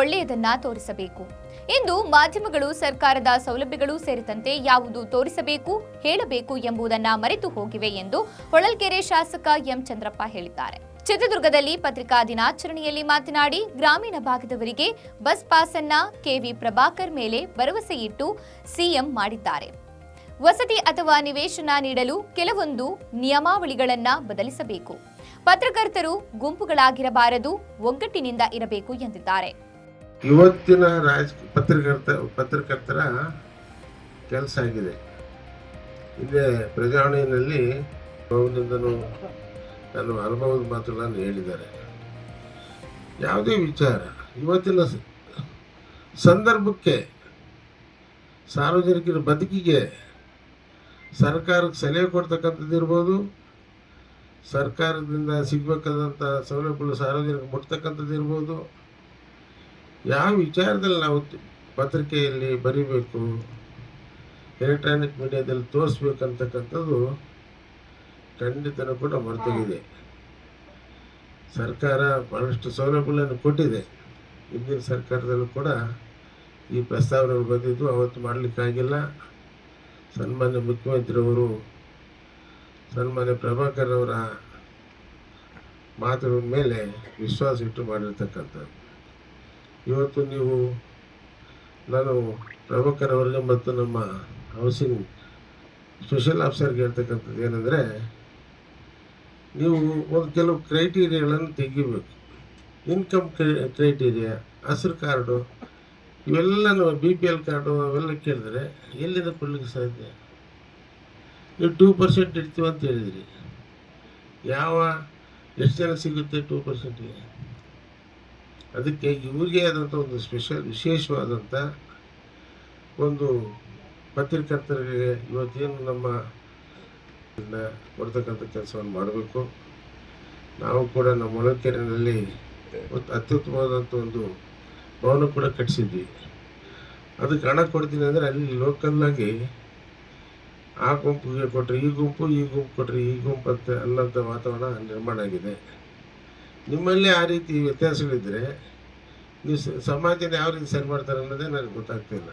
ಒಳ್ಳೆಯದನ್ನ ತೋರಿಸಬೇಕು. ಇಂದು ಮಾಧ್ಯಮಗಳು ಸರ್ಕಾರದ ಸೌಲಭ್ಯಗಳು ಸೇರಿದಂತೆ ಯಾವುದು ತೋರಿಸಬೇಕು, ಹೇಳಬೇಕು ಎಂಬುದನ್ನ ಮರೆತು ಹೋಗಿವೆ ಎಂದು ಹೊಳಲ್ಕೆರೆ ಶಾಸಕ ಎಂ ಚಂದ್ರಪ್ಪ ಹೇಳಿದ್ದಾರೆ. ಚಿತ್ರದುರ್ಗದಲ್ಲಿ ಪತ್ರಿಕಾ ದಿನಾಚರಣೆಯಲ್ಲಿ ಮಾತನಾಡಿ, ಗ್ರಾಮೀಣ ಭಾಗದವರಿಗೆ bus pass K V Prabhakar ಮೇಲೆ ಭರವಸೆ ಇಟ್ಟು ಸಿಎಂ ಮಾಡಿದ್ದಾರೆ. ವಸತಿ ಅಥವಾ ನಿವೇಶನ ನೀಡಲು ಕೆಲವೊಂದು ನಿಯಮಾವಳಿಗಳನ್ನು ಬದಲಿಸಬೇಕು. ಪತ್ರಕರ್ತರು ಗುಂಪುಗಳಾಗಿರಬಾರದು, ಒಗ್ಗಟ್ಟಿನಿಂದ ಇರಬೇಕು ಎಂದಿದ್ದಾರೆ. ಇವತ್ತಿನ ರಾಜ ಪತ್ರಕರ್ತ, ಪತ್ರಕರ್ತರ ಕೆಲಸ ಆಗಿದೆ. ಹಿಂದೆ ಪ್ರಜಾವಣೆಯಲ್ಲಿ ಬಹುದಿಂದನು ನನ್ನ ಅನುಭವದ ಮಾತುಗಳನ್ನು ಹೇಳಿದ್ದಾರೆ. ಯಾವುದೇ ವಿಚಾರ, ಇವತ್ತಿನ ಸಂದರ್ಭಕ್ಕೆ, ಸಾರ್ವಜನಿಕರ ಬದುಕಿಗೆ ಸರ್ಕಾರಕ್ಕೆ ಸಲಹೆ ಕೊಡ್ತಕ್ಕಂಥದ್ದು ಇರ್ಬೋದು ಸರ್ಕಾರದಿಂದ ಸಿಗಬೇಕಾದಂಥ ಸೌಲಭ್ಯಗಳು ಸಾರ್ವಜನಿಕ ಮುಟ್ತಕ್ಕಂಥದ್ದು ಇರ್ಬೋದು. ಯಾವ ವಿಚಾರದಲ್ಲಿ ನಾವು ಪತ್ರಿಕೆಯಲ್ಲಿ ಬರಿಬೇಕು, ಎಲೆಕ್ಟ್ರಾನಿಕ್ ಮೀಡಿಯಾದಲ್ಲಿ ತೋರಿಸ್ಬೇಕಂತಕ್ಕಂಥದ್ದು ಖಂಡಿತನೂ ಕೂಡ ಮರೆತೋಗಿದೆ. ಸರ್ಕಾರ ಬಹಳಷ್ಟು ಸೌಲಭ್ಯಗಳನ್ನು ಕೊಟ್ಟಿದೆ. ಹಿಂದಿನ ಸರ್ಕಾರದಲ್ಲೂ ಕೂಡ ಈ ಪ್ರಸ್ತಾವನೆಗಳು ಬಂದಿದ್ದು ಅವತ್ತು ಮಾಡಲಿಕ್ಕಾಗಿಲ್ಲ. ಸನ್ಮಾನ್ಯ ಮುಖ್ಯಮಂತ್ರಿಯವರು ಸನ್ಮಾನ್ಯ ಪ್ರಭಾಕರ್ ಅವರ ಮಾತುಗಳ ಮೇಲೆ ವಿಶ್ವಾಸ ಇಟ್ಟು ಮಾಡಿರ್ತಕ್ಕಂಥದ್ದು. ಇವತ್ತು ನೀವು ನಾನು ಪ್ರಭಾಕರ್ ಅವರಿಗೆ ಮತ್ತು ನಮ್ಮ ಹೌಸಿಂಗ್ ಸ್ಪೆಷಲ್ ಆಫೀಸರ್ಗೆ ಹೇಳ್ತಕ್ಕಂಥದ್ದು ಏನಂದರೆ, ನೀವು ಒಂದು ಕೆಲವು ಕ್ರೈಟೀರಿಯಾಗಳನ್ನು ತೆಗಿಬೇಕು. ಇನ್ಕಮ್ ಕ್ರೈಟೀರಿಯಾ ಹಸಿರು ಕಾರ್ಡು ಇವೆಲ್ಲನೂ ಬಿ ಪಿ ಎಲ್ ಕಾರ್ಡು ಅವೆಲ್ಲ ಕೇಳಿದ್ರೆ ಎಲ್ಲಿಂದ ಕೊಡ್ಲಿಕ್ಕೆ ಸಾಧ್ಯ? ನೀವು ಟೂ ಪರ್ಸೆಂಟ್ ಇಡ್ತೀವಿ ಅಂತ ಹೇಳಿದ್ರಿ. ಯಾವ ಎಷ್ಟು ಜನ ಸಿಗುತ್ತೆ ಟೂ ಪರ್ಸೆಂಟಿಗೆ ಅದಕ್ಕೆ ಇವ್ರಿಗೆ ಆದಂಥ ಒಂದು ಸ್ಪೆಷಲ್ ವಿಶೇಷವಾದಂಥ ಒಂದು ಪತ್ರಕರ್ತರಿಗೆ ಇವತ್ತೇನು ನಮ್ಮ ಕೊಡ್ತಕ್ಕಂಥ ಕೆಲಸವನ್ನು ಮಾಡಬೇಕು. ನಾವು ಕೂಡ ನಮ್ಮ ಮೊಳಕೆರೆಯಲ್ಲಿ ಅತ್ಯುತ್ತಮವಾದಂಥ ಒಂದು ಭವನ ಕೂಡ ಕಟ್ಟಿಸಿದ್ವಿ ಅದಕ್ಕೆ ಹಣ ಕೊಡ್ತೀನಿ ಅಂದರೆ ಅಲ್ಲಿ ಲೋಕಲ್ಲಾಗಿ ಆ ಗುಂಪಿಗೆ ಕೊಟ್ಟರೆ ಈ ಗುಂಪು ಈ ಗುಂಪು ಕೊಟ್ಟರೆ ಈ ಗುಂಪು ಅಂತ ಅನ್ನೋಂಥ ವಾತಾವರಣ ನಿರ್ಮಾಣ ಆಗಿದೆ. ನಿಮ್ಮಲ್ಲಿ ಆ ರೀತಿ ವ್ಯತ್ಯಾಸಗಳಿದ್ದರೆ ನೀವು ಸಮಾಜನ ಯಾವ ರೀತಿ ಸರಿ ಮಾಡ್ತಾರೆ ಅನ್ನೋದೇ ನನಗೆ ಗೊತ್ತಾಗ್ತಿಲ್ಲ.